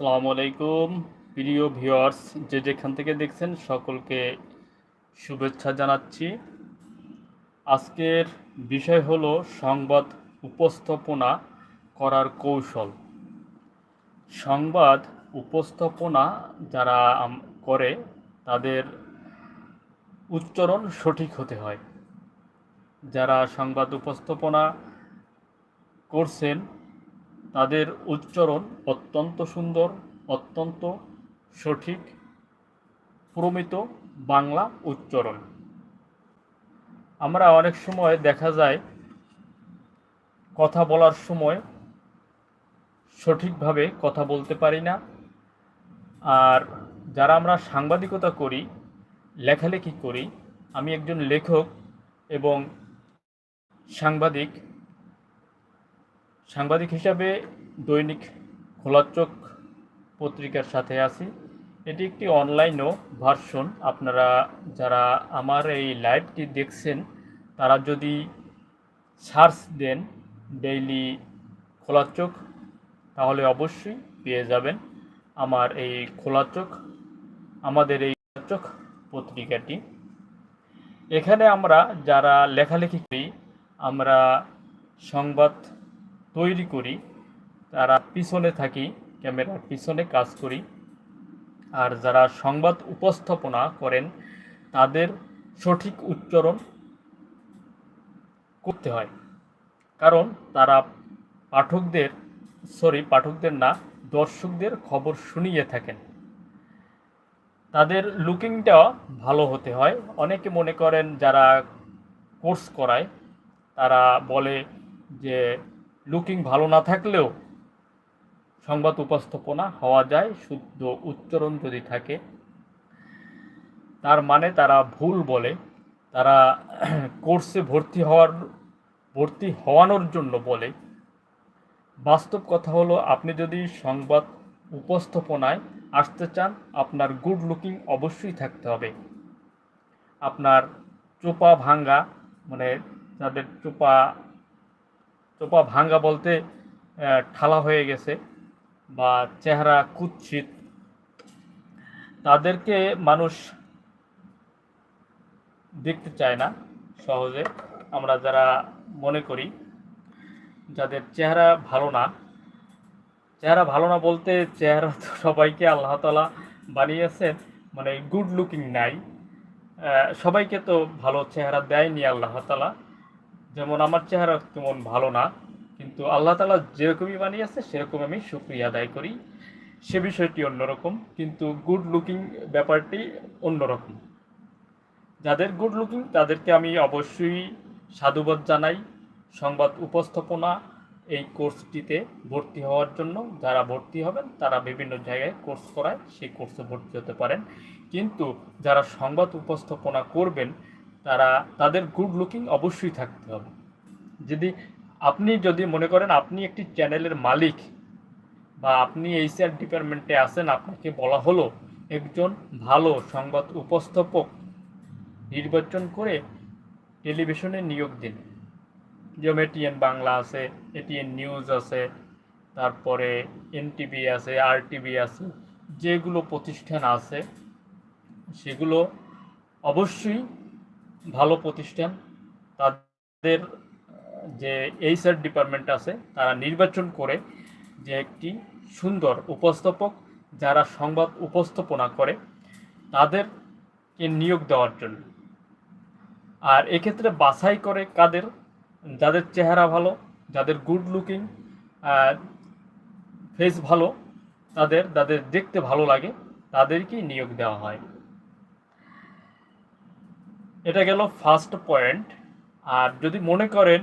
আসসালামু আলাইকুম প্রিয় ভিউয়ার্স, যে যেখান থেকে দেখছেন, সকলকে শুভেচ্ছা জানাচ্ছি। আজকের বিষয় হলো সংবাদ উপস্থাপনা করার কৌশল। সংবাদ উপস্থাপনা যারা করে, তাদের উচ্চারণ সঠিক হতে হয়। যারা সংবাদ উপস্থাপনা করছেন তাদের উচ্চারণ অত্যন্ত সুন্দর, অত্যন্ত সঠিক, প্রমিত বাংলা উচ্চারণ। আমরা অনেক সময় দেখা যায় কথা বলার সময় সঠিকভাবে কথা বলতে পারি না। আর যারা আমরা সাংবাদিকতা করি, লেখালেখি করি, আমি একজন লেখক এবং সাংবাদিক সাংবাদিক হিসাবে দৈনিক খোলা চোখ পত্রিকার সাথে আছি। এটি একটি অনলাইনও ভার্সন। আপনারা যারা আমার এই লাইভটি দেখছেন, তারা যদি সার্চ দেন ডেইলি খোলা চোখ, তাহলে অবশ্যই পেয়ে যাবেন আমার এই খোলা চোখ, আমাদের এই চোখ পত্রিকাটি। এখানে আমরা যারা লেখালেখি করি, আমরা সংবাদ তৈরি করি, তারা পিছনে থাকি, ক্যামেরার পিছনে কাজ করি। আর যারা সংবাদ উপস্থাপনা করেন, তাদের সঠিক উচ্চারণ করতে হয়। কারণ তারা পাঠকদের সরি পাঠকদের না, দর্শকদের খবর শুনিয়ে থাকেন। তাদের লুকিংটা ভালো হতে হয়। অনেকে মনে করেন যারা কোর্স করায়, তারা বলে যে লুকিং ভালো না থাকলেও সংবাদ উপস্থাপনা হওয়া যায়, শুদ্ধ উচ্চারণ যদি থাকে, তার মানে তারা ভুল বলে, তারা কোর্সে ভর্তি হওয়ার, ভর্তি হওয়ানোর জন্য বলে। বাস্তব কথা হলো, আপনি যদি সংবাদ উপস্থাপনায় আসতে চান, আপনার গুড লুকিং অবশ্যই থাকতে হবে। আপনার চোপা ভাঙ্গা মানে যাদের চোপা চোপা ভাঙ্গা বলতে ঠালা হয়ে গেছে বা চেহারা কুৎসিত। তাদেরকে মানুষ দেখতে চায় না সহজে, আমরা যারা মনে করি, যাদের চেহারা ভালো না। চেহারা ভালো না বলতে চেহারা তো সবাইকে আল্লাহ তালা বানিয়েছেন মানে গুড লুকিং নাই। সবাইকে তো ভালো চেহারা দেয়নি আল্লাহ তালা যেমন আমার চেহারা তেমন ভালো না, কিন্তু আল্লাহ তালা যেরকমই বানিয়েছে, সেরকম আমি সুক্রিয়া আদায় করি। সে বিষয়টি অন্যরকম, কিন্তু গুড লুকিং ব্যাপারটি অন্যরকম। যাদের গুড লুকিং তাদেরকে আমি অবশ্যই সাধুবাদ জানাই। সংবাদ উপস্থাপনা এই কোর্সটিতে ভর্তি হওয়ার জন্য যারা ভর্তি হবেন, তারা বিভিন্ন জায়গায় কোর্স করায়, সেই কোর্সে ভর্তি হতে পারেন। কিন্তু যারা সংবাদ উপস্থাপনা করবেন তারা, তাদের গুড লুকিং অবশ্যই থাকতে হবে। যদি আপনি যদি মনে করেন আপনি একটি চ্যানেলের মালিক বা আপনি এইচআর ডিপার্টমেন্টে আছেন, আপনাকে বলা হলো, একজন ভালো সংবাদ উপস্থাপক নির্বাচন করে টেলিভিশনে নিয়োগ দিন। যেমন এটিএন বাংলা আছে এটিএন নিউজ আছে, তারপরে এনটিভি আছে আরটিভি আছে, যেগুলো প্রতিষ্ঠান আছে, সেগুলো অবশ্যই ভালো প্রতিষ্ঠান। তাদের, যে এইচআর ডিপার্টমেন্ট আছে, তারা নির্বাচন করে যে একটি সুন্দর উপস্থাপক যারা সংবাদ উপস্থাপনা করে, তাদেরকে নিয়োগ দেওয়ার জন্য। আর এক্ষেত্রে বাছাই করে কাদের, যাদের চেহারা ভালো, যাদের গুড লুকিং ফেস ভালো, তাদের, যাদের দেখতে ভালো লাগে, তাদেরকেই নিয়োগ দেওয়া হয়। এটা গেল ফার্স্ট পয়েন্ট আর যদি মনে করেন,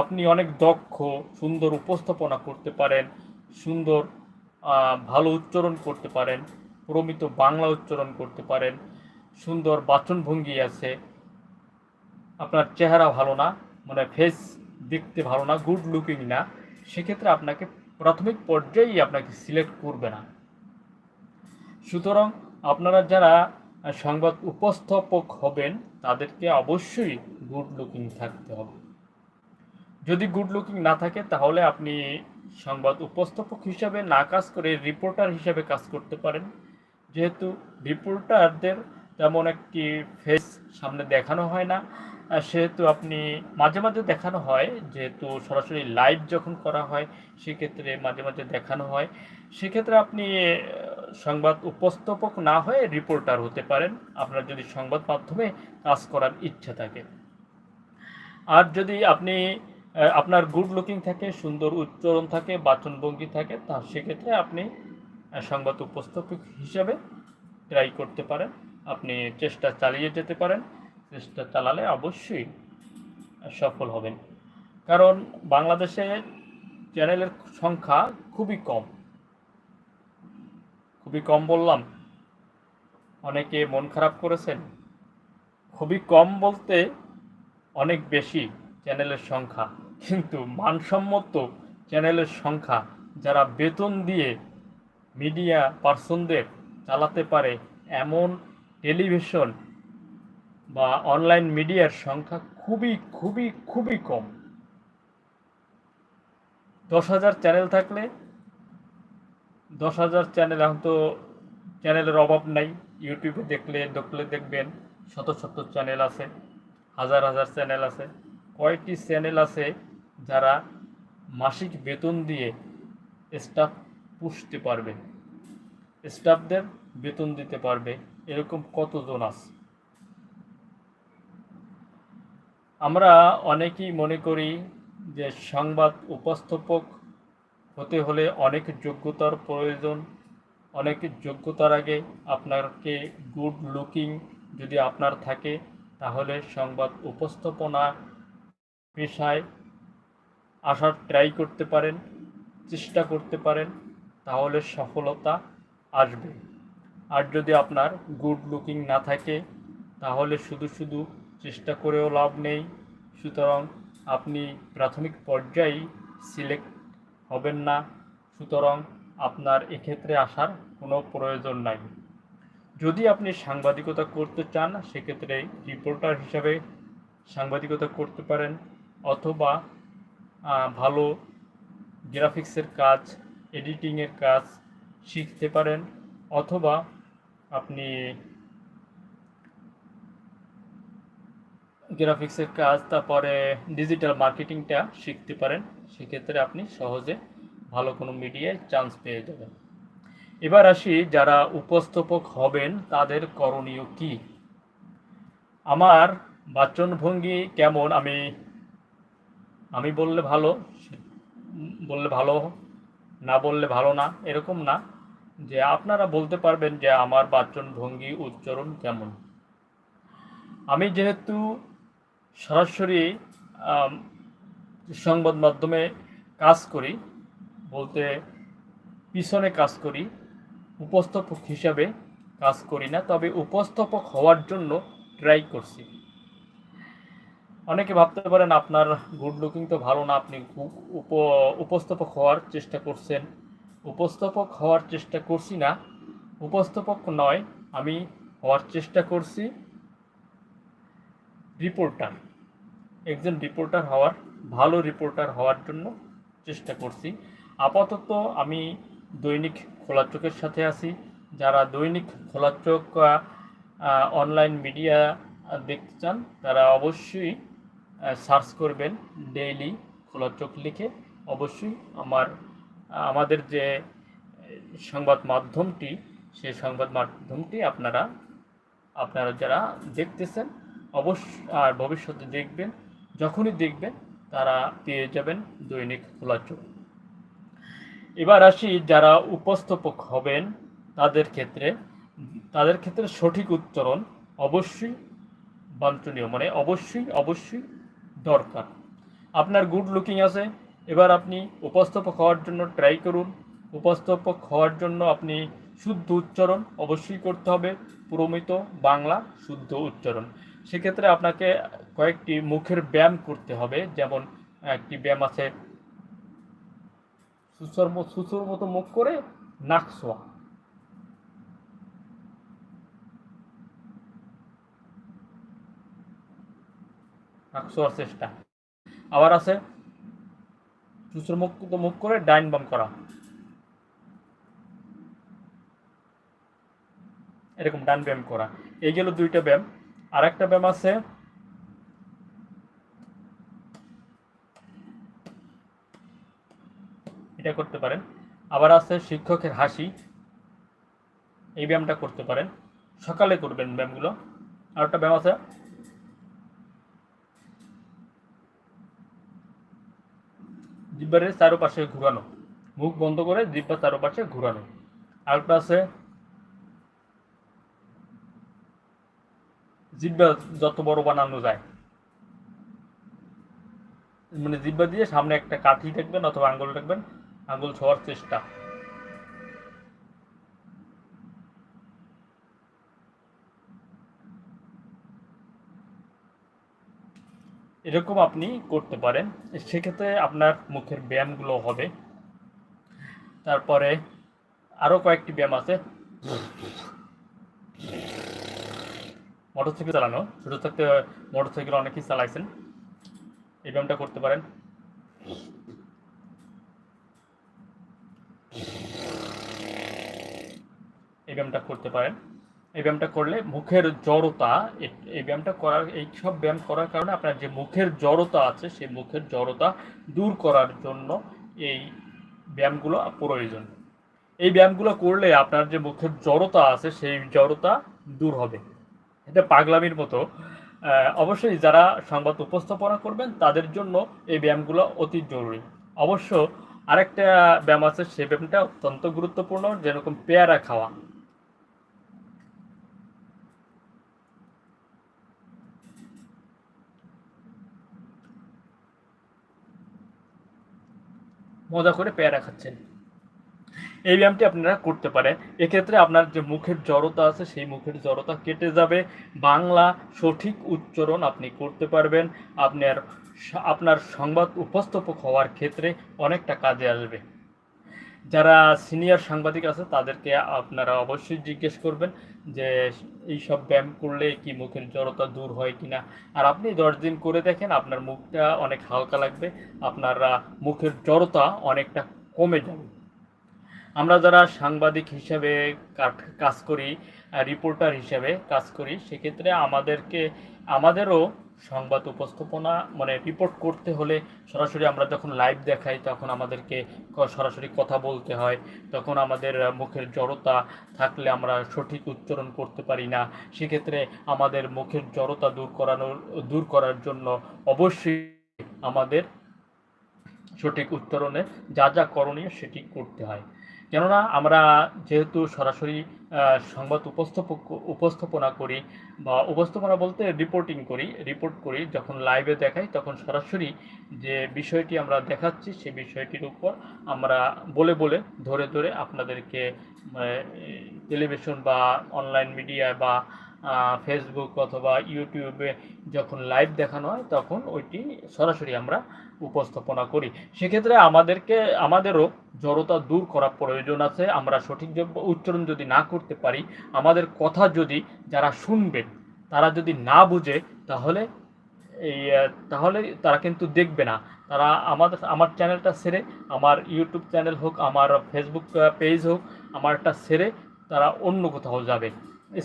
আপনি অনেক দক্ষ, সুন্দর উপস্থাপনা করতে পারেন, সুন্দর ভালো উচ্চারণ করতে পারেন, প্রমিত বাংলা উচ্চারণ করতে পারেন, সুন্দর বাচনভঙ্গি আছে, আপনার চেহারা ভালো না মানে ফেস দেখতে ভালো না গুড লুকিং না, সেক্ষেত্রে আপনাকে প্রাথমিক পর্যায়েই আপনাকে সিলেক্ট করবে না। সুতরাং আপনারা যারা সংবাদ উপস্থাপক হবেন, তাদেরকে অবশ্যই গুড লুকিং থাকতে হবে। যদি গুড লুকিং না থাকে, তাহলে আপনি সংবাদ উপস্থাপক হিসাবে না কাজ করে রিপোর্টার হিসাবে কাজ করতে পারেন। যেহেতু রিপোর্টারদের তেমন একটি ফেস সামনে দেখানো হয় না। সেহেতু আপনি মাঝে মাঝে দেখানো হয়, যেহেতু সরাসরি লাইভ যখন করা হয়, সেক্ষেত্রে মাঝে মাঝে দেখানো হয়। সেক্ষেত্রে আপনি সংবাদ উপস্থাপক না হয়ে রিপোর্টার হতে পারেন। আপনার যদি সংবাদ মাধ্যমে কাজ করার ইচ্ছা থাকে। আর যদি আপনি আপনার গুড লুকিং থাকে, সুন্দর উচ্চারণ থাকে, বাচনভঙ্গি থাকে, তা সেক্ষেত্রে আপনি সংবাদ উপস্থাপক হিসাবে ট্রাই করতে পারেন। আপনি চেষ্টা চালিয়ে যেতে পারেন। চেষ্টা চালালে অবশ্যই সফল হবেন। কারণ বাংলাদেশে চ্যানেলের সংখ্যা খুবই কম। খুবই কম বললাম। অনেকে মন খারাপ করেছেন। খুবই কম বলতে অনেক বেশি চ্যানেলের সংখ্যা। কিন্তু মানসম্মত চ্যানেলের সংখ্যা যারা বেতন দিয়ে মিডিয়া পার্সনদের চালাতে পারে এমন টেলিভিশন বা অনলাইন মিডিয়ার সংখ্যা খুবই খুবই খুবই কম। দশ হাজার চ্যানেল থাকলে দশ হাজার চ্যানেল এখন তো চ্যানেলের অভাব নাই। ইউটিউবে দেখলে দেখলে দেখবেন শত শত চ্যানেল আছে, হাজার হাজার চ্যানেল আছে। কয়েকটি চ্যানেল আছে যারা মাসিক বেতন দিয়ে স্টাফ পুষতে পারবে স্টাফদের বেতন দিতে পারবে, এরকম কতজন আছে? আমরা অনেকেই মনে করি যে সংবাদ উপস্থাপক হতে হলে অনেক যোগ্যতার প্রয়োজন। অনেক যোগ্যতার আগে আপনাকে গুড লুকিং যদি আপনার থাকে, তাহলে সংবাদ উপস্থাপনা পেশায় আসার ট্রাই করতে পারেন, চেষ্টা করতে পারেন, তাহলে সফলতা আসবে। আর যদি আপনার গুড লুকিং না থাকে, তাহলে শুধু শুধু চেষ্টা করেও লাভ নেই। সুতরাং আপনি প্রাথমিক পর্যায়েই সিলেক্ট হবেন না। সুতরাং আপনার এক্ষেত্রে আসার কোনো প্রয়োজন নাই। যদি আপনি সাংবাদিকতা করতে চান, সেক্ষেত্রে রিপোর্টার হিসাবে সাংবাদিকতা করতে পারেন অথবা ভালো গ্রাফিক্সের কাজ, এডিটিংয়ের কাজ শিখতে পারেন অথবা আপনি গ্রাফিক্সের কাজ, তারপরে ডিজিটাল মার্কেটিংটা শিখতে পারেন। সেক্ষেত্রে আপনি সহজে ভালো কোনো মিডিয়ায় চান্স পেয়ে যাবেন। এবার আসি, যারা উপস্থাপক হবেন, তাদের করণীয় কি? আমার বাচনভঙ্গি কেমন? আমি আমি বললে ভালো বললে ভালো, না বললে ভালো না, এরকম না। যে আপনারা বলতে পারবেন যে আমার বাচনভঙ্গি উচ্চারণ কেমন। আমি যেহেতু সরাসরি সংবাদ মাধ্যমে কাজ করি, বলতে পিছনে কাজ করি, উপস্থাপক হিসাবে কাজ করি না, তবে উপস্থাপক হওয়ার জন্য ট্রাই করছি। অনেকে ভাবতে পারেন আপনার গুড লুকিং তো ভালো না, আপনি উপ- উপ- উপস্থাপক হওয়ার চেষ্টা করছেন। উপস্থাপক হওয়ার চেষ্টা করছি না, উপস্থাপক নয়, আমি হওয়ার চেষ্টা করছি। রিপোর্টার। একজন রিপোর্টার হওয়ার, ভালো রিপোর্টার হওয়ার জন্য চেষ্টা করছি। আপাতত আমি দৈনিক খোলা চোখের সাথে আছি। যারা দৈনিক খোলা চোখ অনলাইন মিডিয়া দেখতে চান, তারা অবশ্যই সার্চ করবেন ডেইলি খোলা চোখ লিখে। অবশ্যই আমার, আমাদের যে, সংবাদ মাধ্যমটি, সেই সংবাদ মাধ্যমটি আপনারা আপনারা যারা দেখতেছেন, অবশ্য, আর ভবিষ্যতে দেখবেন যখনই দেখবেন তারা পেয়ে যাবেন দৈনিক খোলা চোখ এবার আসি যারা উপস্থাপক হবেন তাদের ক্ষেত্রে। তাদের ক্ষেত্রে সঠিক উচ্চারণ অবশ্যই বাঞ্ছনীয় মানে অবশ্যই অবশ্যই দরকার। আপনার গুড লুকিং আছে, এবার আপনি উপস্থাপক হওয়ার জন্য ট্রাই করুন। উপস্থাপক হওয়ার জন্য আপনি শুদ্ধ উচ্চারণ অবশ্যই করতে হবে। প্রমিত বাংলা শুদ্ধ উচ্চারণ। সেক্ষেত্রে আপনাকে কয়েকটি মুখের ব্যায়াম করতে হবে। যেমন একটি ব্যায়াম আছে সুসর সুসুর মতো মুখ করে নাক শোয়া। নাক শোয়ার চেষ্টা। আবার আছে চুচুর মুখ মুখ করে ডাইন বাম করা। এরকম ডান ব্যায়াম করা। এই দুইটা ব্যায়াম। আর একটা ব্যায়াম আছে। এটা করতে পারেন। আবার আছে শিক্ষকের হাসি। এই ব্যায়ামটা করতে পারেন। সকালে করবেন ব্যায়ামগুলো। আর একটা ব্যায়াম আছে। জিব্বারের চারোপাশে ঘুরানো। মুখ বন্ধ করে জিব্বা চারোপাশে ঘুরানো। আরেকটা আছে জিব্বা যত বড় বানানো যায়। মানে জিব্বা দিয়ে সামনে একটা কাঠি দেখবেন অথবা আঙ্গুল দেখবেন, আঙ্গুল ছোঁয়ার চেষ্টা। এরকম আপনি করতে পারেন। সেক্ষেত্রে আপনার মুখের ব্যায়ামগুলো হবে। তারপরে আরও কয়েকটি ব্যায়াম আছে। মোটরসাইকেল চালানো, ছোটো থাকতে মোটরসাইকেল অনেকেই চালাইছেন। এই ব্যায়ামটা করতে পারেন। এই ব্যায়ামটা করতে পারেন। এই ব্যায়ামটা করলে মুখের জড়তা, এই ব্যায়ামটা করার, এই সব ব্যায়াম করার কারণে আপনার যে মুখের জড়তা আছে সেই মুখের জড়তা দূর করার জন্য এই ব্যায়ামগুলো প্রয়োজন। এই ব্যায়ামগুলো করলে আপনার যে মুখের জড়তা আছে, সেই জড়তা দূর হবে। এটা পাগলামির মতো। অবশ্যই যারা সংবাদ উপস্থাপনা করবেন, তাদের জন্য এই ব্যায়ামগুলো অতি জরুরি। অবশ্য আরেকটা ব্যায়াম আছে সেই ব্যায়ামটা অত্যন্ত গুরুত্বপূর্ণ, যেরকম পেয়ারা খাওয়া। মজা করে পেয়ারা খাচ্ছেন। এই ব্যায়ামটি আপনারা করতে পারেন। এক্ষেত্রে আপনার যে মুখের জড়তা আছে, সেই মুখের জড়তা কেটে যাবে। বাংলা সঠিক উচ্চারণ আপনি করতে পারবেন। আপনার আপনার সংবাদ উপস্থাপক হওয়ার ক্ষেত্রে অনেকটা কাজে আসবে। যারা সিনিয়র সাংবাদিক আছে, তাদেরকে আপনারা অবশ্যই জিজ্ঞেস করবেন যে, এই সব ব্যায়াম করলে কি মুখের জড়তা দূর হয় কিনা? আর আপনি দশ দিন করে দেখেন, আপনার মুখটা অনেক হালকা লাগবে। আপনার মুখের জড়তা অনেকটা কমে যাবে। আমরা যারা সাংবাদিক হিসেবে কাজ করি রিপোর্টার হিসেবে কাজ করি, সেক্ষেত্রে আমাদেরকে, আমাদেরও সংবাদ উপস্থাপনা মানে রিপোর্ট করতে হলে সরাসরি আমরা যখন লাইভ দেখাই, তখন আমাদেরকে সরাসরি কথা বলতে হয়। তখন আমাদের মুখের জড়তা থাকলে আমরা সঠিক উচ্চারণ করতে পারি না। সেক্ষেত্রে আমাদের মুখের জড়তা দূর করানোর দূর করার জন্য অবশ্যই আমাদের সঠিক উচ্চারণে যা যা করণীয় সেটি করতে হয়। কেননা আমরা যেহেতু সরাসরি সংবাদ উপস্থাপক, উপস্থাপনা করি বা উপস্থাপনা বলতে রিপোর্টিং করি রিপোর্ট করি, যখন লাইভে দেখাই তখন সরাসরি যে বিষয়টি আমরা দেখাচ্ছি সেই বিষয়টির উপর আমরা বলে বলে, ধরে ধরে আপনাদেরকে টেলিভিশন বা অনলাইন মিডিয়া বা ফেসবুক অথবা ইউটিউবে যখন লাইভ দেখানো হয়, তখন ওইটি সরাসরি আমরা উপস্থাপনা করি। সেক্ষেত্রে আমাদেরকে, আমাদেরও জড়তা দূর করা প্রয়োজন আছে। আমরা সঠিক উচ্চারণ যদি না করতে পারি, আমাদের কথা যদি যারা শুনবে, তারা যদি না বুঝে, তাহলে এই তাহলে তারা কিন্তু দেখবে না। তারা আমাদের, আমার চ্যানেলটা সেরে, আমার ইউটিউব চ্যানেল হোক, আমার ফেসবুক পেজ হোক, আমারটা ছেড়ে তারা অন্য কোথাও যাবে।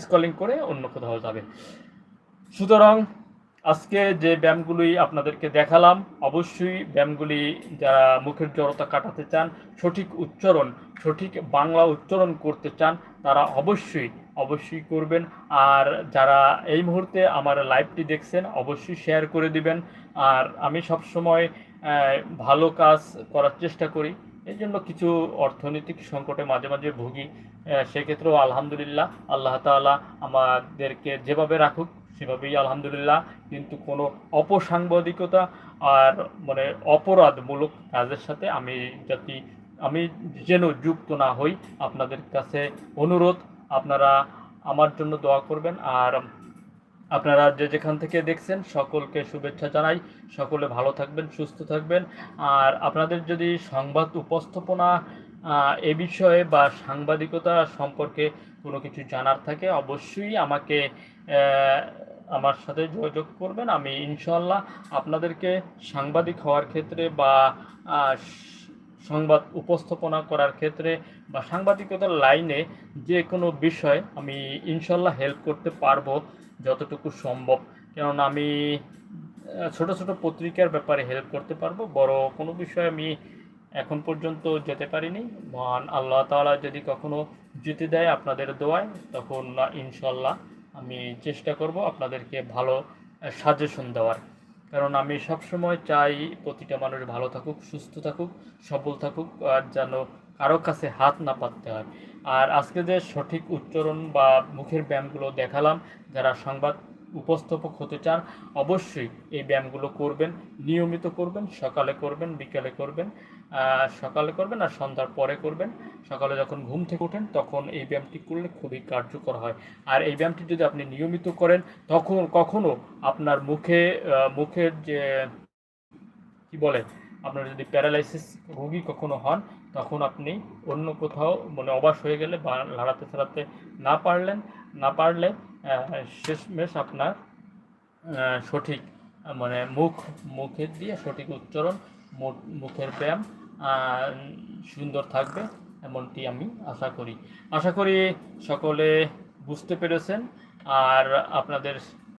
স্কলিং করে অন্য কোথাও যাবে। সুতরাং আজকে যে ব্যায়ামগুলি আপনাদেরকে দেখালাম, অবশ্যই ব্যায়ামগুলি যারা মুখের জড়তা কাটাতে চান, সঠিক উচ্চারণ, সঠিক বাংলা উচ্চারণ করতে চান, তারা অবশ্যই অবশ্যই করবেন। আর যারা এই মুহূর্তে আমার লাইভটি দেখছেন, অবশ্যই শেয়ার করে দিবেন। আর আমি সবসময় ভালো কাজ করার চেষ্টা করি। এই জন্য কিছু অর্থনৈতিক সংকটে মাঝে মাঝে ভুগি। সেক্ষেত্রেও আলহামদুলিল্লাহ, আল্লাহ তাআলা আমাদেরকে যেভাবে রাখুক, সেভাবেই আলহামদুলিল্লাহ। কিন্তু কোনো অপসাংবাদিকতা আর মানে অপরাধমূলক কাজের সাথে আমি যাতে, আমি যেন যুক্ত না হই, আপনাদের কাছে অনুরোধ। আপনারা আমার জন্য দোয়া করবেন। আর আপনারা যে যেখান থেকে দেখছেন, সকলকে শুভেচ্ছা জানাই। সকলে ভালো থাকবেন, সুস্থ থাকবেন। আর আপনাদের যদি সংবাদ উপস্থাপনা এ বিষয়ে বা সাংবাদিকতা সম্পর্কে কোনো কিছু জানার থাকে, অবশ্যই আমাকে আমার সাথে যোগাযোগ করবেন। আমি ইনশাল্লাহ আপনাদেরকে সাংবাদিক হওয়ার ক্ষেত্রে বা সংবাদ উপস্থাপনা করার ক্ষেত্রে বা সাংবাদিকতার লাইনে যে কোনো বিষয় আমি ইনশাল্লাহ হেল্প করতে পারব। যতটুকু সম্ভব। কেননা আমি ছোট ছোট পত্রিকার ব্যাপারে হেল্প করতে পারব। বড় কোনো বিষয়ে আমি এখন পর্যন্ত যেতে পারিনি। মহান আল্লাহ তাআলা যদি কখনো যেতে দেয় আপনাদের দোয়ায়, তখন ইনশাল্লাহ আমি চেষ্টা করব আপনাদেরকে ভালো সাজেশন দেওয়ার। কারণ আমি সবসময় চাই প্রতিটা মানুষ ভালো থাকুক, সুস্থ থাকুক, সবল থাকুক, আর যেন কারও কাছে হাত না পাততে হয়। আর আজকে যে সঠিক উচ্চারণ বা মুখের ব্যায়ামগুলো দেখালাম, যারা সংবাদ উপস্থাপক হতে চান, অবশ্যই এই ব্যায়ামগুলো করবেন, নিয়মিত করবেন, সকালে করবেন, বিকালে করবেন সকালে করবেন আর সন্ধ্যার পরে করবেন। সকালে যখন ঘুম থেকে ওঠেন, তখন এই ব্যায়ামটি করলে খুবই কার্যকর হয়। আর এই ব্যায়ামটি যদি আপনি নিয়মিত করেন, তখন কখনো আপনার মুখে মুখের যে, কি বলে, আপনার যদি প্যারালাইসিস রোগী কখনো হন তখন আপনি অন্য কোথাও মানে অবাস হয়ে গেলে বা লাড়াতে ছাড়াতে না পারলেন, না পারলে শেষমেশ আপনার সঠিক মানে মুখ, মুখের দিয়ে সঠিক উচ্চারণ মুখের ব্যায়াম সুন্দর থাকবে এমনটি আমি আশা করি। আশা করি সকলে বুঝতে পেরেছেন। আর আপনাদের